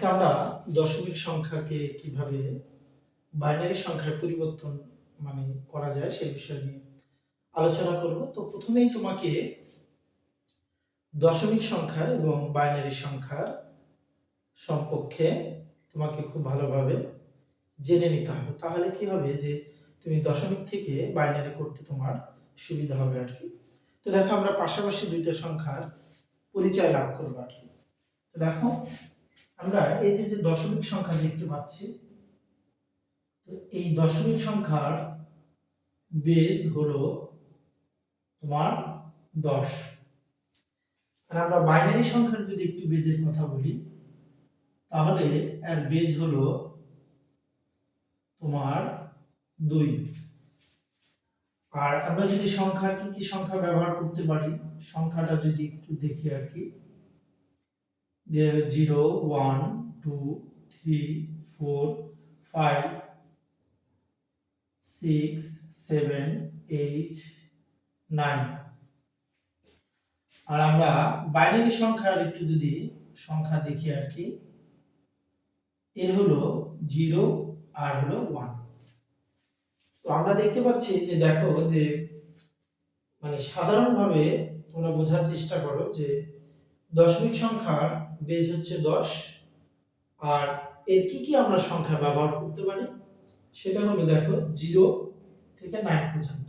আজকে আমরা দশমিক সংখ্যাকে কীভাবে বাইনারি সংখ্যায় পরিবর্তন মানে করা যায় সেই বিষয় নিয়ে আলোচনা করব। তো প্রথমেই তোমাকে দশমিক সংখ্যা এবং বাইনারি সংখ্যার সম্পর্কে তোমাকে খুব ভালোভাবে জেনে নিতে হবে। তাহলে কি হবে যে তুমি দশমিক থেকে বাইনারি করতে তোমার সুবিধা হবে আর কি। তো দেখো আমরা পাশাপাশি দুইটা সংখ্যার পরিচয় লাভ করব আর কি। দেখো আমরা এই যে যে দশমিক সংখ্যা দেখতে পাচ্ছি, তো এই দশমিক সংখ্যার বেজ হলো তোমার দশ। আর আমরা বাইনারি সংখ্যার যদি একটু বেজের কথা বলি, তাহলে এর বেজ হলো তোমার দুই। আর আমরা যদি সংখ্যা কি কি সংখ্যা ব্যবহার করতে পারি, সংখ্যাটা যদি একটু দেখি আর কি। Zero one two three four five six seven eight nine আর আমরা বাইনারি সংখ্যার একটু যদি সংখ্যা দেখি আর কি, এর হলো জিরো আর হলো ওয়ান তো আমরা দেখতে পাচ্ছি যে দেখো যে মানে সাধারণভাবে তোমরা বোঝার চেষ্টা করো যে দশমিক সংখ্যার বেজ হচ্ছে দশ। আর এর কি কি আমরা সংখ্যা ব্যবহার করতে পারি? সেটা হলো দেখো জিরো থেকে নাইন পর্যন্ত।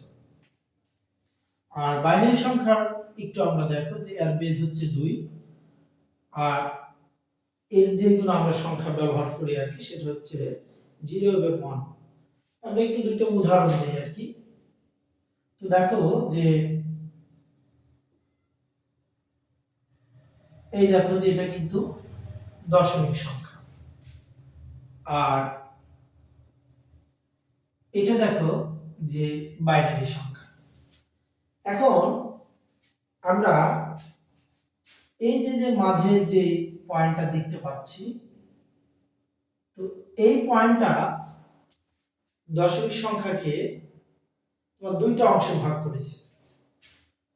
আর বাইনারি সংখ্যার একটু আমরা দেখো যে এর বেজ হচ্ছে দুই। আর এর যেগুলো আমরা সংখ্যা ব্যবহার করি আর কি, সেটা হচ্ছে জিরো এবং ওয়ান আমরা একটু দুইটা উদাহরণ দিই আর কি। তো দেখো যে এই দেখো যে এটা কিন্তু দশমিক সংখ্যা। আর এটা দেখো যে বাইনারি সংখ্যা। এখন আমরা এই যে যে মাঝের যে পয়েন্টটা দেখতে পাচ্ছি, তো এই পয়েন্টটা দশমিক সংখ্যাকে দুইটা অংশে ভাগ করেছে।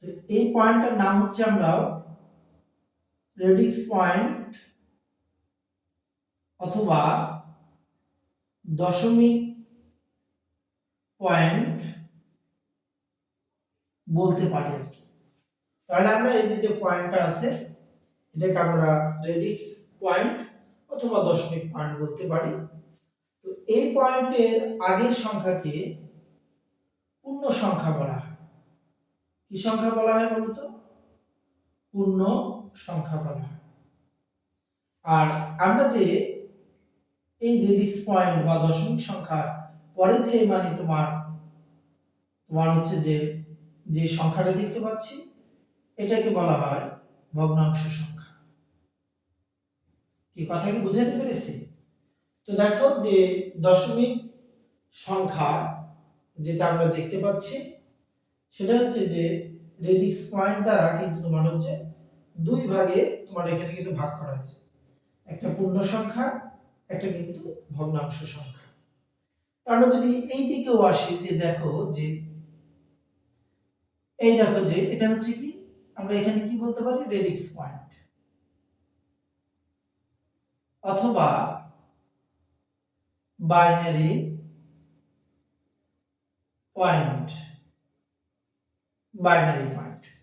তো এই পয়েন্টটার নাম হচ্ছে আমরা রেডিক্স পয়েন্ট অথবা দশমিক পয়েন্ট বলতে পারি আর কি। তাহলে আমরা এই যে যে পয়েন্টটা আছে, এটাকে আমরা রেডিক্স পয়েন্ট অথবা দশমিক পয়েন্ট বলতে পারি। তো এই পয়েন্টের আগের সংখ্যাকে পূর্ণ সংখ্যা বলা হয়। কি সংখ্যা বলা হয় বলতো? পূর্ণ সংখ্যা বলা হয় আর আমরা যে এই রেডিক্স পয়েন্ট বা দশমিক সংখ্যা, পরে যে মানে তোমার তোমার হচ্ছে যে যে সংখ্যাটা দেখতে পাচ্ছি, এটাকে বলা হয় ভগ্নাংশ সংখ্যা। কি কথা কি বুঝাতে পেরেছি? তো দেখো যে দশমিক সংখ্যা যেটা আমরা দেখতে পাচ্ছি, সেটা হচ্ছে যে রেডিক্স পয়েন্ট দ্বারা কিন্তু তোমার হচ্ছে দুই ভাগে তোমার এখানে কিন্তু ভাগ করা হয়েছে। একটা পূর্ণ সংখ্যা, একটা কিন্তু ভগ্নাংশ সংখ্যা। আমরা যদি এই দিকেও আসি, যে দেখো যে, এই দেখো যে, এটা হচ্ছে কি? আমরা এখানে কি বলতে পারি? রেডিক্স পয়েন্ট অথবা বাইনারি পয়েন্ট বাইনারি পয়েন্ট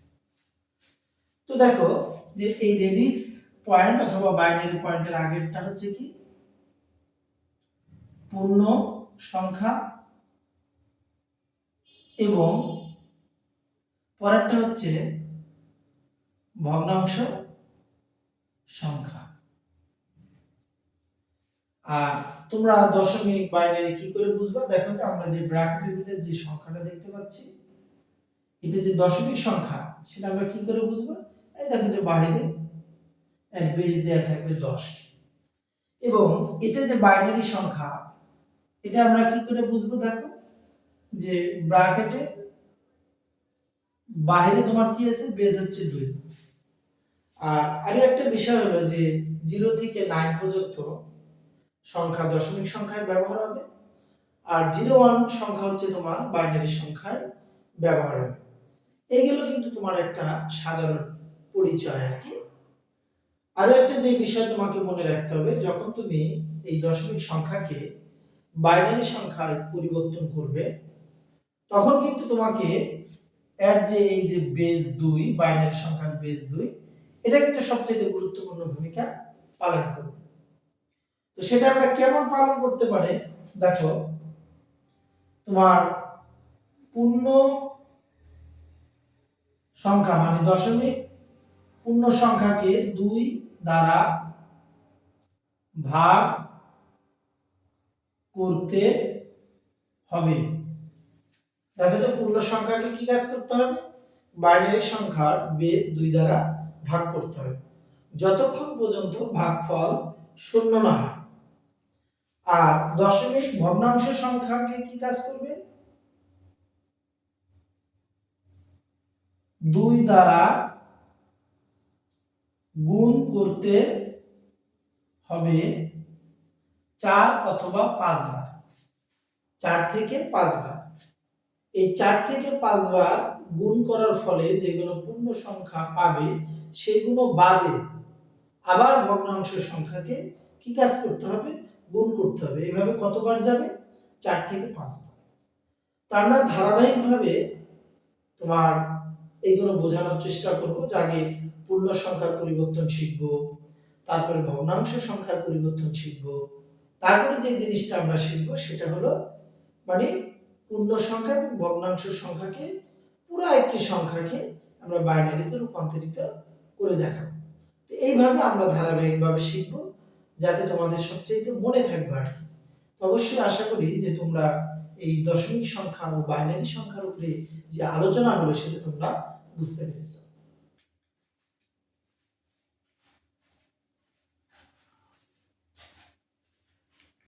তো দেখো যে এই রেডিক্স পয়েন্ট অথবা বাইনারি পয়েন্টের আগেরটা হচ্ছে কি? পূর্ণ সংখ্যা এবং পরেরটা হচ্ছে ভগ্নাংশ সংখ্যা। আর তোমরা দশমিক বাইনারি কি করে বুঝবা? দেখো যে আমরা যে ব্র্যাকেটের ভিতরে যে সংখ্যাটা দেখতে পাচ্ছি, এটা যে দশমিক সংখ্যা, সেটা আমরা কি করে বুঝব? এই দেখো যে বাইরে এর বেজ দেওয়া থাকবে দশ। এবং এটা যে বাইনারি সংখ্যা, এটা আমরা কি করে বুঝব দেখো? যে ব্র্যাকেটে বাইরে তোমার কি আছে? বেজ হচ্ছে দুই। আর আরও একটা বিষয় হলো যে জিরো থেকে নাইন পর্যন্ত সংখ্যা দশমিক সংখ্যায় ব্যবহার হবে, আর জিরো ওয়ান সংখ্যা হচ্ছে তোমার বাইনারি সংখ্যায় ব্যবহার হবে। এইগুলো কিন্তু তোমার একটা সাধারণ পরিচয় আর কি। আরও একটা যে বিষয় তোমাকে মনে রাখতে হবে, যখন তুমি এই দশমিক সংখ্যাকে বাইনারি সংখ্যায় পরিবর্তন করবে, তখন কিন্তু তোমাকে এর যে এই যে বেস দুই, বাইনারি সংখ্যার বেস দুই, এটা কিন্তু সবচেয়ে গুরুত্বপূর্ণ ভূমিকা পালন করবে। তো সেটা আমরা কেমন পালন করতে পারে? দেখো, তোমার পূর্ণ সংখ্যা মানে দশমিক পূর্ণ সংখ্যাকে দুই দ্বারা ভাগ করতে হবে। দেখো তো, পূর্ণ সংখ্যাকে কি কাজ করতে হবে? বাইনারি সংখ্যার বেস দুই দ্বারা ভাগ করতে হবে। যতক্ষণ পর্যন্ত ভাগফল শূন্য না হয়। আর দশমিক ভগ্নাংশ সংখ্যাকে কি কাজ করবে? দুই দ্বারা গুণ করতে হবে চার অথবা পাঁচবার চার থেকে পাঁচবার এই চার থেকে পাঁচবার গুণ করার ফলে যেগুলো পূর্ণ সংখ্যা পাবে, সেগুলো বাদে আবার ভগ্নাংশ সংখ্যাকে কি কাজ করতে হবে? গুণ করতে হবে। এইভাবে কতবার যাবে? চার থেকে পাঁচবার তো আমরা ধারাবাহিকভাবে তোমার এইগুলো বোঝানোর চেষ্টা করব যে আগে পূর্ণ সংখ্যার পরিবর্তন শিখব, তারপরে ভগ্নাংশ সংখ্যার পরিবর্তন শিখব। তারপরে যে জিনিসটা আমরা শিখব সেটা হলো মানে পূর্ণ সংখ্যা এবং ভগ্নাংশ সংখ্যাকে পুরো একটি সংখ্যাকে আমরা বাইনারিতে রূপান্তরিত করে দেখাবো। তো এইভাবে আমরা ধারাবাহিকভাবে শিখব যাতে তোমাদের সবচেয়ে মনে থাকবে আর কি। অবশ্যই আশা করি যে তোমরা এই দশমিক সংখ্যা ও বাইনারি সংখ্যার উপরে যে আলোচনা হলো সেটা তোমরা বুঝতে পেরেছ